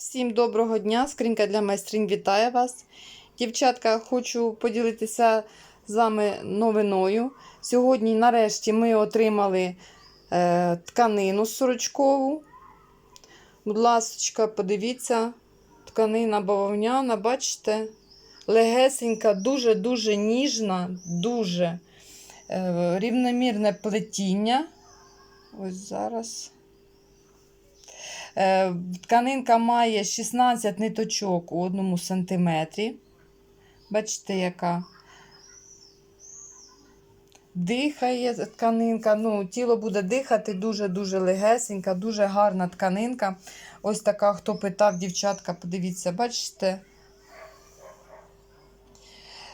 Всім доброго дня! Скринька для майстринь вітає вас. Дівчатка, хочу поділитися з вами новиною. Сьогодні, нарешті, ми отримали е, тканину сорочкову. Будь ласка, подивіться, тканина бавовняна, бачите? Легесенька, дуже-дуже ніжна, дуже е, рівномірне плетіння. Ось зараз. Е, Тканинка має 16 ниточок у одному сантиметрі. Бачите, яка дихає тканинка. Ну, тіло буде дихати дуже-дуже легесенька, дуже гарна тканинка. Ось така, хто питав, дівчатка, подивіться, бачите?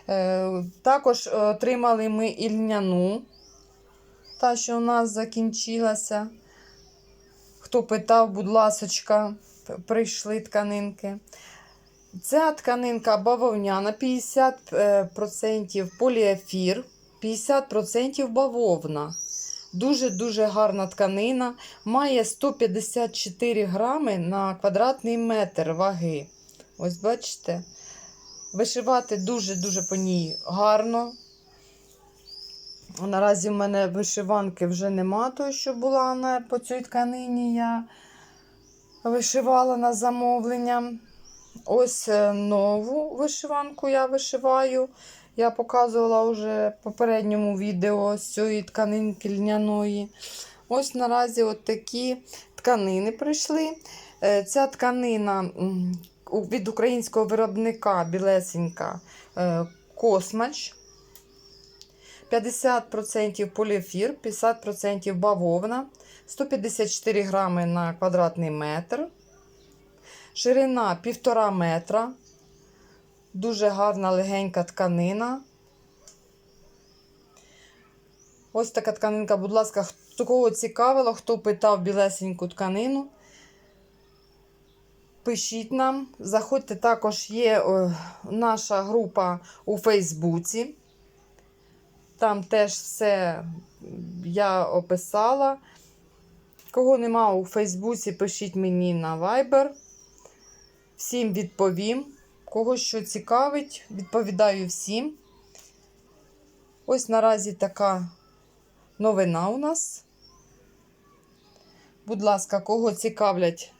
Е, Також отримали ми ільняну, та, що у нас закінчилася. Хто питав, будь ласочка, прийшли тканинки. Ця тканинка бавовняна, 50% поліефір, 50% бавовна. Дуже-дуже гарна тканина. Має 154 грами на квадратний метр ваги. Ось бачите. Вишивати дуже-дуже по ній гарно. Наразі в мене вишиванки вже нема, той, що була на, по цій тканині, я вишивала на замовлення. Ось е, нову вишиванку я вишиваю. Я показувала вже в попередньому відео з цієї тканинки льняної. Ось наразі от такі тканини прийшли. Е, Ця тканина від українського виробника білесенька е, Космач. 50% поліефір, 50% бавовна, 154 грами на квадратний метр. Ширина 1,5 метра. Дуже гарна легенька тканина. Ось така тканинка, будь ласка, кого цікавило, хто питав білесеньку тканину. Пишіть нам. Заходьте, також є о, наша група у Фейсбуці. Там теж все я описала. Кого нема у Фейсбуці, пишіть мені на Viber. Всім відповім. Кого що цікавить, відповідаю всім. Ось наразі така новина у нас. Будь ласка, кого цікавлять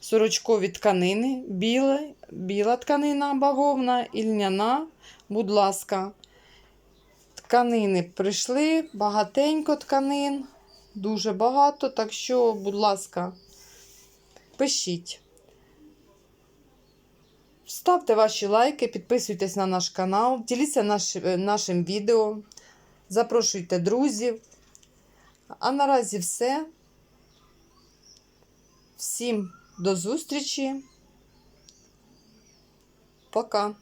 сорочкові тканини, біла, біла тканина бавовна, і льняна, будь ласка. Тканини прийшли, багатенько тканин, дуже багато. Так що, будь ласка, пишіть. Ставте ваші лайки, підписуйтесь на наш канал, діліться наш, е, нашим відео, запрошуйте друзів. А наразі все. Всім до зустрічі. Пока.